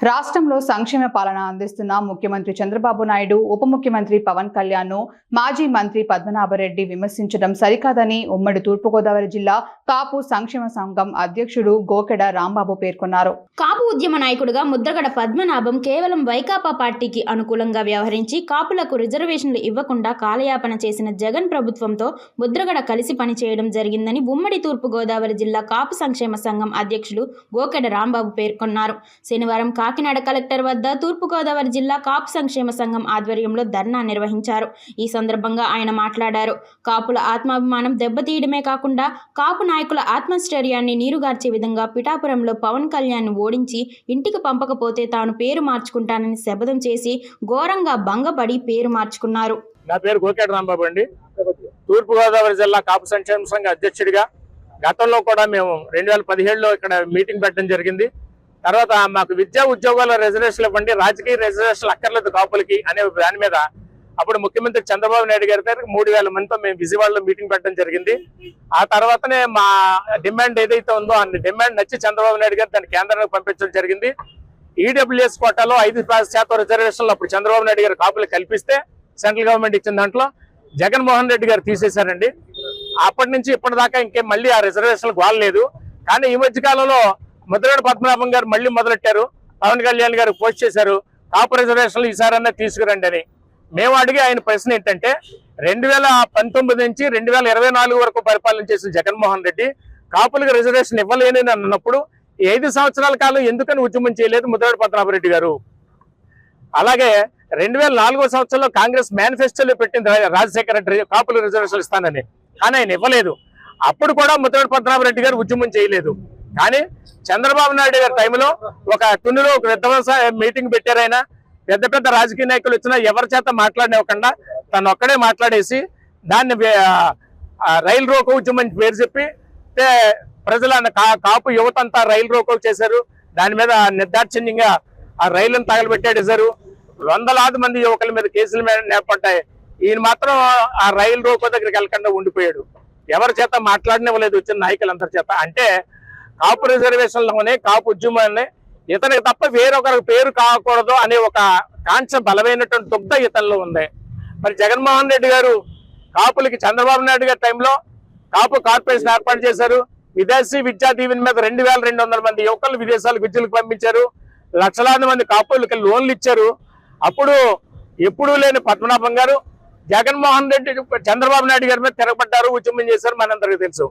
రాష్ట్రంలో సంక్షేమ పాలన అందిస్తున్న ముఖ్యమంత్రి చంద్రబాబు నాయుడు ఉప ముఖ్యమంత్రి పవన్ కళ్యాణ్ మాజీ మంత్రి పద్మనాభరెడ్డి విమర్శించడం సరికాదని ఉమ్మడి తూర్పుగోదావరి జిల్లా కాపు సంక్షేమ సంఘం అధ్యక్షుడు గోకెడ రాంబాబు పేర్కొన్నారు. కాపు ఉద్యమ నాయకుడిగా ముద్రగడ పద్మనాభం కేవలం వైకాపా పార్టీకి అనుకూలంగా వ్యవహరించి కాపులకు రిజర్వేషన్లు ఇవ్వకుండా కాలయాపన చేసిన జగన్ ప్రభుత్వంతో ముద్రగడ కలిసి పనిచేయడం జరిగిందని ఉమ్మడి తూర్పుగోదావరి జిల్లా కాపు సంక్షేమ సంఘం అధ్యక్షుడు గోకెడ రాంబాబు పేర్కొన్నారు. శనివారం కాకినాడ కలెక్టర్ వద్ద తూర్పుగోదావరి జిల్లా కాపు సంక్షేమ సంఘం ఆధ్వర్యంలో ధర్నా నిర్వహించారు. ఈ సందర్భంగా ఆయన మాట్లాడారు. కాపుల ఆత్మాభిమానం దెబ్బతీయడమే కాకుండా కాపు నాయకుల ఆత్మస్థైర్యాన్ని నీరుగార్చే విధంగా పిఠాపురంలో పవన్ కళ్యాణ్ ఓడించి ఇంటికి పంపకపోతే తాను పేరు మార్చుకుంటానని శపథం చేసి ఘోరంగా భంగపడి పేరు మార్చుకున్నారు. నా పేరు గోకేట రాంబాబు అండి. తూర్పుగోదావరి జిల్లా కాపు సంక్షేమ సంఘ అధ్యక్షుడిగా గతంలో కూడా మేము రెండు వేల పదిహేడులో ఇక్కడ మీటింగ్ పెట్టడం జరిగింది. తర్వాత మాకు విద్యా ఉద్యోగాల రిజర్వేషన్లు ఇవ్వండి రాజకీయ రిజర్వేషన్లు అక్కర్లేదు కాపులకి అనే దాని మీద అప్పుడు ముఖ్యమంత్రి చంద్రబాబు నాయుడు గారి దగ్గర మూడు వేల మందితో మేము విజయవాడలో మీటింగ్ పెట్టడం జరిగింది. ఆ తర్వాతనే మా డిమాండ్ ఏదైతే ఉందో ఆ డిమాండ్ నచ్చి చంద్రబాబు నాయుడు గారు దాన్ని కేంద్రానికి పంపించడం జరిగింది. ఈడబ్ల్యూఎస్ కోటాలో ఐదు శాతం రిజర్వేషన్లు అప్పుడు చంద్రబాబు నాయుడు గారు కాపులు కల్పిస్తే సెంట్రల్ గవర్నమెంట్ ఇచ్చిన దాంట్లో జగన్మోహన్ రెడ్డి గారు తీసేశారండి. అప్పటి నుంచి ఇప్పటిదాకా ఇంకే మళ్ళీ ఆ రిజర్వేషన్లు గోలలేదు కానీ ఈ మధ్య కాలంలో ముద్రగడ పద్మనాభం గారు మళ్ళీ మొదలెట్టారు. పవన్ కళ్యాణ్ గారు పోస్ట్ చేశారు. కాపు రిజర్వేషన్లు ఈసారన్నా తీసుకురండి అని మేము అడిగే ఆయన ప్రశ్న ఏంటంటే రెండు వేల పంతొమ్మిది నుంచి రెండు వేల ఇరవై నాలుగు వరకు పరిపాలన చేసిన జగన్మోహన్ రెడ్డి కాపులకు రిజర్వేషన్ ఇవ్వలేని అన్నప్పుడు ఐదు సంవత్సరాల కాలం ఎందుకని ఉద్యమం చేయలేదు ముద్రగడ పద్మనాభరెడ్డి గారు? అలాగే రెండు వేల నాలుగో సంవత్సరంలో కాంగ్రెస్ మేనిఫెస్టోలో పెట్టింది రాజశేఖర రెడ్డి కాపులకు రిజర్వేషన్ ఇస్తానని. కానీ ఆయన ఇవ్వలేదు. అప్పుడు కూడా ముద్రగడ పద్మనాభరెడ్డి గారు ఉద్యమం చేయలేదు. కానీ చంద్రబాబు నాయుడు గారి టైంలో ఒక తునిలో ఒక విధ్వంస మీటింగ్ పెట్టారైనా పెద్ద పెద్ద రాజకీయ నాయకులు వచ్చినా ఎవరి చేత మాట్లాడినివ్వకుండా తను ఒక్కడే మాట్లాడేసి దాన్ని రైలు రోకో ఉద్యమం పేరు చెప్పి తే ప్రజల కా- కాపు యువత అంతా రైలు రోకో చేశారు. దాని మీద నిర్దాక్షిణ్యంగా ఆ రైలును తగలబెట్టాడేశారు వందలాది మంది యువకుల మీద కేసుల మీద నేపడ్డాయి ఈయన మాత్రం ఆ రైలు రోకో దగ్గరికి వెళ్ళకుండా ఉండిపోయాడు. ఎవరి చేత మాట్లాడనివ్వలేదు వచ్చిన నాయకులందరి చేత. అంటే కాపు రిజర్వేషన్లోనే కాపు ఉద్యమాన్ని ఇతనికి తప్ప వేరొకరికి పేరు కాకూడదు అనే ఒక కాంక్ష బలమైనటువంటి దుగ్ధ ఇతనిలో ఉంది. మరి జగన్మోహన్ రెడ్డి గారు కాపులకి చంద్రబాబు నాయుడు గారి టైంలో కాపు కార్పొరేషన్ ఏర్పాటు చేశారు. విదేశీ విద్యా దీవెన మీద రెండు వేల రెండు వందల మంది యువకులు విదేశాలకు విద్యలకు పంపించారు. లక్షలాది మంది కాపులకి లోన్లు ఇచ్చారు. అప్పుడు ఎప్పుడూ లేని పద్మనాభం గారు జగన్మోహన్ రెడ్డి చంద్రబాబు నాయుడు గారి మీద తిరగబడ్డారు ఉద్యమం చేశారు మనందరికీ తెలుసు.